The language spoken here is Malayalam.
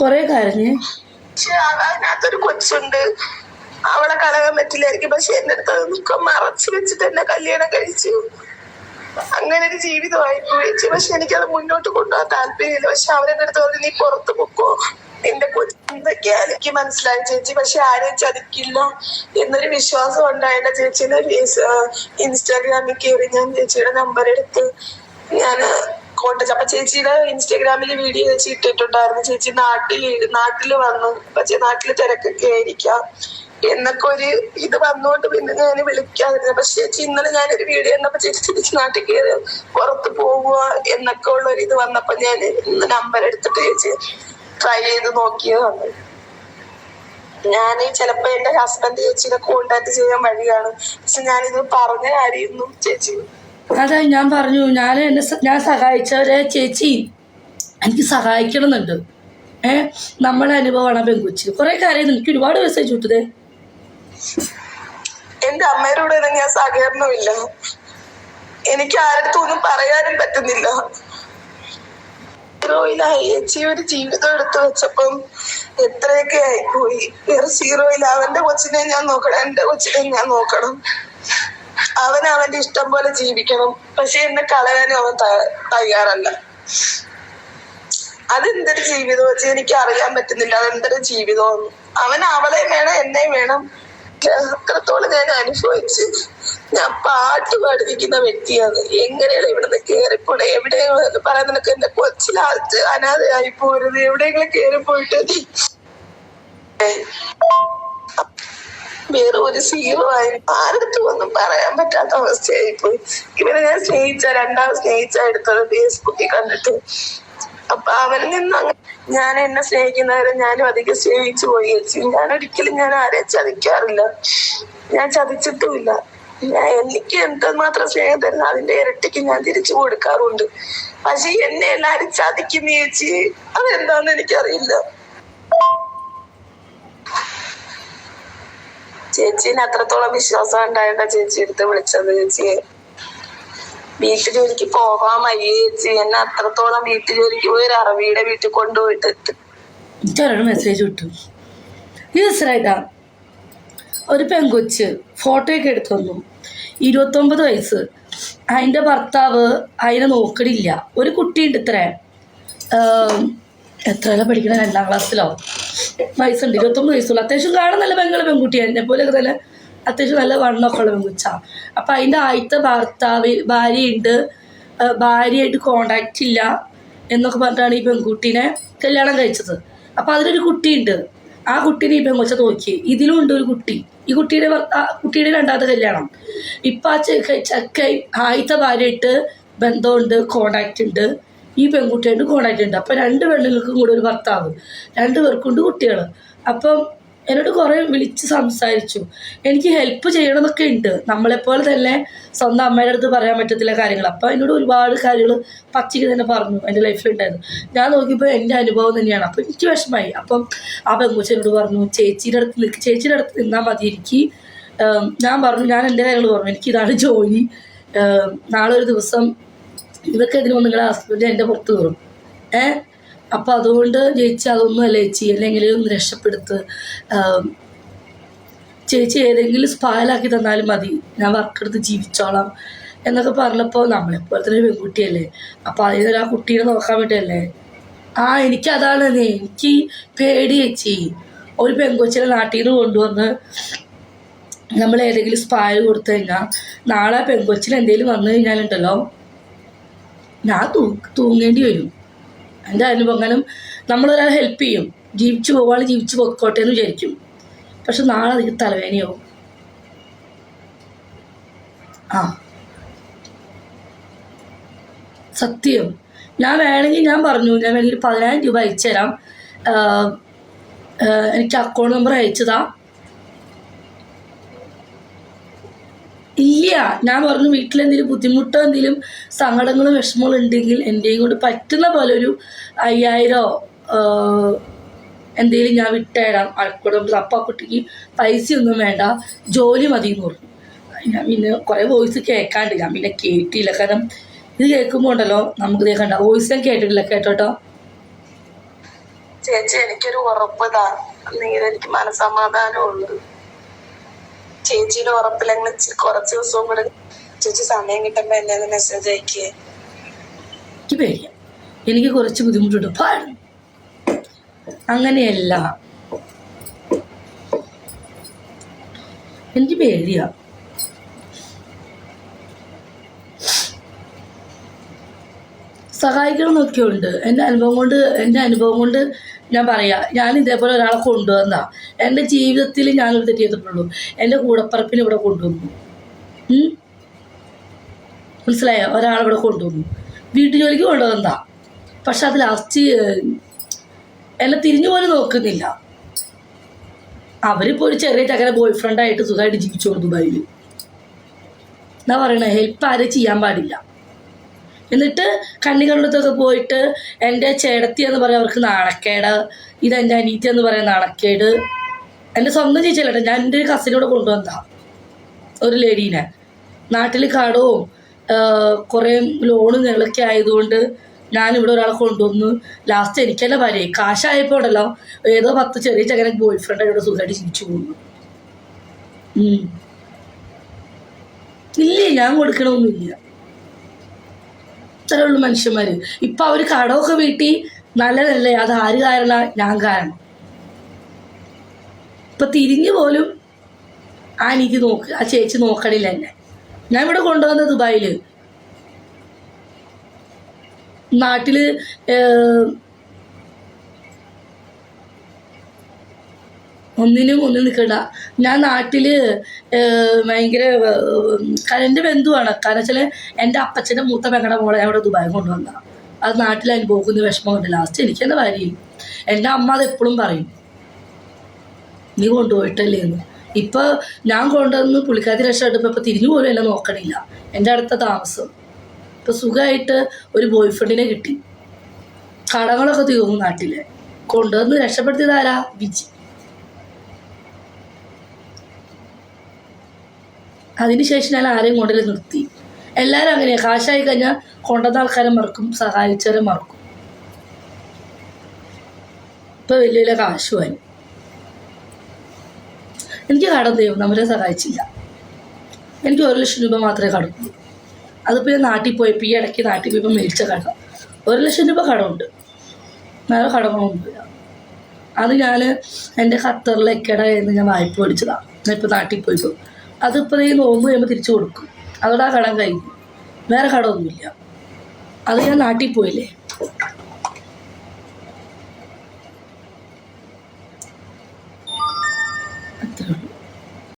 കൊറേ കരഞ്ഞ്. അതിനകത്തൊരു കൊച്ചുണ്ട്. അവളെ കളയാൻ പറ്റില്ലായിരിക്കും. പക്ഷെ എന്റെ അടുത്ത് ദുഃഖം മറച്ചു വെച്ചിട്ട് എന്നെ കല്യാണം കഴിച്ചു. അങ്ങനെ ഒരു ജീവിതമായി പോയിച്ചു. പക്ഷെ എനിക്കത് മുന്നോട്ട് കൊണ്ടുപോകാൻ താല്പര്യമില്ല. പക്ഷെ അവരെന്റെ അടുത്ത് പറഞ്ഞു നീ പുറത്തു പൊക്കോ. നിന്റെ കൊച്ചു എന്തൊക്കെയാ എനിക്ക് മനസ്സിലായി ചേച്ചി. പക്ഷെ ആരെയും ചതിക്കില്ല എന്നൊരു വിശ്വാസം ഉണ്ടായിട്ട് ചേച്ചിയുടെ ഇൻസ്റ്റാഗ്രാമിൽ കയറി ഞാൻ ചേച്ചിയുടെ നമ്പർ എടുത്ത് ഞാൻ കോട്ടയം അപ്പൊ ചേച്ചിയുടെ ഇൻസ്റ്റാഗ്രാമിൽ വീഡിയോ ചേച്ചി ഇട്ടിട്ടുണ്ടായിരുന്നു. ചേച്ചി നാട്ടിൽ നാട്ടിൽ വന്നു. പക്ഷെ നാട്ടിൽ തിരക്കൊക്കെ ആയിരിക്കാം എന്നൊക്കെ ഒരു ഇത് വന്നുകൊണ്ട് പിന്നെ ഞാൻ വിളിക്കാതിരുന്നു. പക്ഷെ ചേച്ചി ഇന്നലെ ഞാനൊരു വീഡിയോ കണ്ടപ്പോ ചേച്ചി തിരിച്ച് നാട്ടിൽ കയറി പുറത്ത് പോവുക എന്നൊക്കെ ഉള്ള ഒരു ഇത് വന്നപ്പോ ഞാൻ ഇന്ന് നമ്പർ എടുത്തിട്ട് ചേച്ചി ട്രൈ ചെയ്ത് നോക്കിയതാണ്. ഞാൻ ചിലപ്പോ എന്റെ ഹസ്ബൻഡ് ചേച്ചിനെ കോണ്ടാക്ട് ചെയ്യാൻ വഴിയാണ്. പക്ഷെ ഞാനിത് പറഞ്ഞ കാര്യമൊന്നും ചേച്ചി അതാ ഞാൻ പറഞ്ഞു ഞാൻ എന്നെ ഞാൻ സഹായിച്ചവരെ ചേച്ചി എനിക്ക് സഹായിക്കണം എന്നുണ്ട് ഏ നമ്മളെ അനുഭവമാണ് പെങ്കുച്ചി കുറെ കാര്യം എനിക്ക് ഒരുപാട് മെസ്സേജ് വിട്ടതേ എന്റെ അമ്മയോട് ഞാൻ സഹകരണമില്ല. എനിക്ക് ആരുടെ ഒന്നും പറയാനും പറ്റുന്നില്ല. ചേച്ചി ഒരു ജീവിതം എടുത്തു വെച്ചപ്പം എത്രയൊക്കെ ആയിപ്പോയി. വേറെ സീറോയിൽ അവന്റെ കൊച്ചിനെ ഞാൻ നോക്കണം എന്റെ കൊച്ചിനെ ഞാൻ നോക്കണം. അവൻ അവന്റെ ഇഷ്ടം പോലെ ജീവിക്കണം. പക്ഷെ എന്നെ കളയാനും അവൻ തയ്യാറല്ല. അതെന്തൊരു ജീവിതം? വെച്ച് എനിക്ക് അറിയാൻ പറ്റുന്നില്ല. അതെന്തൊരു ജീവിതം? അവൻ അവളെയും വേണം എന്നെയും വേണം. അത്രത്തോളം ഞാൻ അനുഭവിച്ച് ഞാൻ പാട്ട് പാടിയിരിക്കുന്ന വ്യക്തിയാണ്. എങ്ങനെയാണ് ഇവിടുന്ന് കേറിപ്പോണേ? എവിടെയാണ് പറയുന്നതൊക്കെ എന്റെ കൊച്ചിലാത്ത് അനാഥയായി പോരുത്. എവിടെയെങ്കിലും കേറിപ്പോയിട്ട് വേറെ ഒരു സീറോ ആയി ആരടുത്തും ഒന്നും പറയാൻ പറ്റാത്ത അവസ്ഥയായി പോയി ഇവരെ ഞാൻ സ്നേഹിച്ച രണ്ടാം സ്നേഹിച്ച എടുത്തത് ഫേസ്ബുക്കിൽ കണ്ടിട്ട്. അപ്പൊ അവരിൽ നിന്ന് അങ്ങനെ ഞാൻ എന്നെ സ്നേഹിക്കുന്നവരെ ഞാനും അധികം സ്നേഹിച്ചു പോയി ചേച്ചി. ഞാൻ ഒരിക്കലും ഞാൻ ആരെ ചതിക്കാറില്ല. ഞാൻ ചതിച്ചിട്ടുമില്ല. ഞാൻ എനിക്ക് എന്തുമാത്രം സ്നേഹം തരുന്ന അതിന്റെ ഇരട്ടിക്ക് ഞാൻ തിരിച്ചു കൊടുക്കാറുണ്ട്. പക്ഷെ എന്നെ എല്ലാരും ചതിക്കുന്ന ചേച്ചി. അതെന്താന്ന് എനിക്കറിയില്ല. ചേച്ചീനെ അത്രത്തോളം വിശ്വാസം ഉണ്ടായിട്ടാ ചേച്ചി എടുത്ത് വിളിച്ചത് ചേച്ചിയെ. വീട്ടു ജോലിക്ക് പോകാൻ ചേച്ചി. എന്നെ അത്രത്തോളം വീട്ടു ജോലിക്ക് പോയി ഒരു അറബിയുടെ വീട്ടിൽ കൊണ്ടുപോയിട്ട് മെസ്സേജ് വിട്ടു. ഇത് മനസ്സിലായിട്ടാ ഒരു പെൺകൊച്ച് ഫോട്ടോയൊക്കെ എടുത്തു തന്നു ഇരുപത്തൊമ്പത് വയസ്സ്. അതിന്റെ ഭർത്താവ് അതിനെ നോക്കണില്ല. ഒരു കുട്ടിയുണ്ട് ഇത്ര. എത്രയല്ല പഠിക്കണ? രണ്ടാം ക്ലാസ്സിലോ വയസ്സുണ്ട്. ഇരുപത്തൊമ്പത് വയസ്സുള്ളൂ. അത്യാവശ്യം കാണാൻ നല്ല പെങ്ങളെ പെൺകുട്ടിയാണ് എന്നെ പോലെ നല്ല അത്യാവശ്യം നല്ല വണ്ണമൊക്കെ ഉള്ള പെൺകുച്ച. അപ്പം അതിന്റെ ആദ്യത്തെ ഭർത്താവ് ഭാര്യയുണ്ട്. ഭാര്യയായിട്ട് കോണ്ടാക്റ്റ് ഇല്ല എന്നൊക്കെ പറഞ്ഞിട്ടാണ് ഈ പെൺകുട്ടീനെ കല്യാണം കഴിച്ചത്. അപ്പം അതിലൊരു കുട്ടിയുണ്ട്. ആ കുട്ടീനെ ഈ പെൺകൊച്ച തോക്കി ഇതിലും ഉണ്ട് ഒരു കുട്ടി. ഈ കുട്ടിയുടെ കുട്ടിയുടെ രണ്ടാമത്തെ കല്യാണം. ഇപ്പം ആ ചക്ക ആദ്യത്തെ ഭാര്യയായിട്ട് ബന്ധമുണ്ട് കോണ്ടാക്റ്റ് ഉണ്ട്. ഈ പെൺകുട്ടിയായിട്ട് കോണ്ടാക്റ്റ് ഉണ്ട് അപ്പം രണ്ട് പെണ്ണുങ്ങൾക്കും കൂടെ ഒരു ഭർത്താവ്. രണ്ട് പേർക്കുണ്ട് കുട്ടികൾ അപ്പം എന്നോട് കുറേ വിളിച്ച് സംസാരിച്ചു. എനിക്ക് ഹെൽപ്പ് ചെയ്യണമെന്നൊക്കെ ഉണ്ട് നമ്മളെപ്പോലെ തന്നെ സ്വന്തം അമ്മയുടെ അടുത്ത് പറയാൻ പറ്റത്തില്ല കാര്യങ്ങൾ അപ്പം എന്നോട് ഒരുപാട് കാര്യങ്ങൾ പച്ചയ്ക്ക് തന്നെ പറഞ്ഞു എന്റെ ലൈഫിലുണ്ടായിരുന്നു ഞാൻ നോക്കിയപ്പോൾ എന്റെ അനുഭവം തന്നെയാണ്. അപ്പം എനിക്ക് വിഷമമായി അപ്പം ആ പെങ്കുച്ചനോട് പറഞ്ഞു ചേച്ചിയുടെ അടുത്ത് നിൽക്ക് ചേച്ചിയുടെ അടുത്ത് നിന്നാൽ മതി എനിക്ക്. ഞാൻ പറഞ്ഞു ഞാൻ എന്റെ കാര്യങ്ങൾ പറഞ്ഞു. എനിക്ക് ഇതാണ് ജോലി. നാളെ ഒരു ദിവസം ഇതൊക്കെ ഇതിന് നിങ്ങളുടെ ഹസ്ബൻഡ് എന്റെ പുറത്ത് കയറും. ഏ? അപ്പം അതുകൊണ്ട് ചേച്ചി അതൊന്നും അല്ല ചേച്ചി. അല്ലെങ്കിൽ ഒന്ന് രക്ഷപ്പെടുത്ത് ചേച്ചി ഏതെങ്കിലും സ്പായലാക്കി തന്നാലും മതി. ഞാൻ വർക്കെടുത്ത് ജീവിച്ചോളാം എന്നൊക്കെ പറഞ്ഞപ്പോൾ നമ്മളെപ്പോലെ തന്നെ പെൺകുട്ടിയല്ലേ? അപ്പോൾ അതിൽ ആ കുട്ടീനെ നോക്കാൻ വേണ്ടിയല്ലേ? ആ എനിക്കതാണ് നീ. എനിക്ക് പേടി ചേച്ചി. ഒരു പെൺകൊച്ചിനെ നാട്ടിൽ നിന്ന് കൊണ്ടുവന്ന് നമ്മൾ ഏതെങ്കിലും സ്പായിൽ കൊടുത്തു കഴിഞ്ഞാൽ നാളെ പെൺകൊച്ചിന് എന്തെങ്കിലും വന്നു കഴിഞ്ഞാലുണ്ടല്ലോ ഞാൻ തൂ തൂങ്ങേണ്ടി വരും. എന്റെ അനുഭവങ്ങളും നമ്മളൊരാൾ ഹെൽപ്പ് ചെയ്യും. ജീവിച്ചു പോവാൾ ജീവിച്ചു പൊക്കോട്ടെ എന്ന് വിചാരിക്കും. പക്ഷെ നാളെ അധികം തലവേദനയാവും. ആ. സത്യം. ഞാൻ വേണമെങ്കിൽ ഞാൻ പറഞ്ഞു ഞാൻ വേണമെങ്കിൽ പതിനായിരം രൂപ അയച്ചു തരാം എനിക്ക് അക്കൗണ്ട് നമ്പർ അയച്ചതാ. ഇല്ല. ഞാൻ പറഞ്ഞു വീട്ടിൽ എന്തെങ്കിലും ബുദ്ധിമുട്ടോ എന്തെങ്കിലും സങ്കടങ്ങളും വിഷമങ്ങളും ഉണ്ടെങ്കിൽ എന്റെയും കൊണ്ട് പറ്റുന്ന പോലെ ഒരു അയ്യായിരോ എന്തെങ്കിലും ഞാൻ വിട്ടേരാം. അയൽക്കൂടം അപ്പം കുട്ടിക്ക് പൈസയൊന്നും വേണ്ട. ജോലി മതി എന്ന് പറഞ്ഞു. ഞാൻ പിന്നെ കുറേ വോയിസ് കേൾക്കാണ്ട് ഞാൻ പിന്നെ കേട്ടില്ല. കാരണം ഇത് കേൾക്കുമ്പോൾ ഉണ്ടല്ലോ നമുക്ക് കേൾക്കണ്ട വോയിസ് ഞാൻ കേട്ടിട്ടില്ല. കേട്ടോട്ടോ. ചേച്ചി എനിക്കൊരു ഉറപ്പതാ നീ എനിക്ക് മനസമാധാനമുള്ളു ചേച്ചിയുടെ ഉറപ്പിൽ അങ്ങനെ കുറച്ച് ദിവസവും കൂടെ ചേച്ചി സമയം കിട്ടുമ്പോ എന്നെ മെസ്സേജ് അയക്കേ. എനിക്ക് പേടിയാ. എനിക്ക് കുറച്ച് ബുദ്ധിമുട്ടുണ്ട്. അങ്ങനെയല്ല. എനിക്ക് പേടിയാ. സഹായിക്കണം എന്നൊക്കെ ഉണ്ട് എന്റെ അനുഭവം കൊണ്ട് എന്റെ അനുഭവം കൊണ്ട് ഞാൻ പറയാം ഞാൻ ഇതേപോലെ ഒരാളെ കൊണ്ടുവന്നാ. എന്റെ ജീവിതത്തിൽ ഞാനൊരു തെറ്റ് ചെയ്തിട്ടുള്ളൂ. എന്റെ കൂടപ്പറപ്പിന് ഇവിടെ കൊണ്ടുവന്നു? മനസ്സിലായോ? ഒരാളിവിടെ കൊണ്ടുവന്നു. വീട്ടു ജോലിക്ക് കൊണ്ടുവന്നാ പക്ഷെ അത് ലാസ്റ്റ് എന്നെ തിരിഞ്ഞു പോലും നോക്കുന്നില്ല. അവരിപ്പോൾ ഒരു ചെറിയ ചകര ബോയ് ഫ്രണ്ടായിട്ട് സുഖമായിട്ട് ജീവിച്ചോളൂ ദുബായിൽ എന്നാ പറയണേ? ഹെൽപ്പ് ആരും ചെയ്യാൻ പാടില്ല. എന്നിട്ട് കണ്ണികളുടെത്തൊക്കെ പോയിട്ട് എന്റെ ചേടത്തി എന്ന് പറയുന്നവർക്ക് നാണക്കേട് ഇതെന്റെ അനീത്തി എന്ന് പറയുന്ന നാണക്കേട് എന്റെ സ്വന്തം ചേച്ചിയല്ലേ ഞാൻ എന്റെ ഒരു കസിനോട് കൊണ്ടുവന്ന ഒരു ലേഡീനെ നാട്ടിൽ കടവും കുറേ ലോണും ഞങ്ങളൊക്കെ ആയതുകൊണ്ട് ഞാനിവിടെ ഒരാളെ കൊണ്ടുവന്നു ലാസ്റ്റ് എനിക്കല്ല തന്നെ കാശായപ്പോ കാശായപ്പോൾ ഉണ്ടല്ലോ ഏതോ പത്ത് ചെറിയ ചങ്ങനെ ബോയ് ഫ്രണ്ട് ഇവിടെ സുഖമായിട്ട് ജീവിച്ചു പോകുന്നു. ഇല്ല ഇല്ലേ ഞാൻ കൊടുക്കണമൊന്നുമില്ല ഇത്രയുള്ള മനുഷ്യന്മാർ ഇപ്പം അവർ കടമൊക്കെ വീട്ടി നല്ലതല്ലേ? അത് ആര് കാരണ? ഞാൻ കാരണം. ഇപ്പം തിരിഞ്ഞു പോലും ആ എനിക്ക് നോക്ക് ആ ചേച്ചി നോക്കണില്ല എന്നെ. ഞാൻ ഇവിടെ കൊണ്ടുവന്ന ദുബായിൽ നാട്ടിൽ ഒന്നിനും ഒന്നും നിൽക്കണ്ട ഞാൻ നാട്ടിൽ ഭയങ്കര എന്റെ ബന്ധുവാണ്. കാരണം വെച്ചാൽ എന്റെ അപ്പച്ചന്റെ മൂത്ത പെങ്ങളുടെ മോളെ ഞാൻ ഇവിടെ ദുബായ് കൊണ്ടുവന്ന അത് നാട്ടിൽ അനുഭവിക്കുന്ന വിഷമമുണ്ട് ലാസ്റ്റ് എനിക്ക് എന്റെ ഭാര്യയും എന്റെ അമ്മ അത് എപ്പോഴും പറയും. നീ കൊണ്ടുപോയിട്ടല്ലേ എന്ന്. ഇപ്പോൾ ഞാൻ കൊണ്ടുവന്ന് പുള്ളിക്കാരി രക്ഷപ്പെട്ടപ്പോൾ ഇപ്പോൾ തിരിഞ്ഞു പോലും എന്നെ നോക്കണില്ല. എന്റെ അടുത്ത താമസം. ഇപ്പോൾ സുഖമായിട്ട് ഒരു ബോയ് ഫ്രണ്ടിനെ കിട്ടി. കടങ്ങളൊക്കെ തീർന്നു നാട്ടിലെ. കൊണ്ടുവന്ന് രക്ഷപ്പെടുത്തിയതാരാ വിജി. അതിനുശേഷം ഞാൻ ആരെയും കൊണ്ടുവരും നിർത്തി. എല്ലാവരും അങ്ങനെയാണ് കാശായി കഴിഞ്ഞാൽ കൊണ്ടുവന്ന ആൾക്കാരെ മറക്കും സഹായിച്ചവരെ മറക്കും. ഇപ്പൊ വലിയ വലിയ കാശുമായി എനിക്ക് കടം ദൈവം നമ്മളെ സഹായിച്ചില്ല. എനിക്ക് ഒരു ലക്ഷം രൂപ മാത്രമേ കടമുള്ളൂ അതിപ്പോൾ ഞാൻ നാട്ടിൽ പോയപ്പോൾ ഈ ഇടയ്ക്ക് നാട്ടിൽ പോയപ്പോൾ മേടിച്ച കടം. ഒരു ലക്ഷം രൂപ കടമുണ്ട്. വേറെ കടമൊന്നുമില്ല അത് ഞാൻ എന്റെ ഖത്തറിലേക്കട എന്ന് ഞാൻ വായ്പ മേടിച്ചതാണ് ഞാൻ ഇപ്പോൾ നാട്ടിൽ പോയപ്പോൾ അതിപ്പോൾ ഈ നോമ്പ് കഴിയുമ്പോൾ തിരിച്ചു കൊടുക്കും. അതോടെ ആ കടം കഴിഞ്ഞു. വേറെ കടമൊന്നുമില്ല. അത് ഞാൻ നാട്ടിൽ പോയില്ലേ?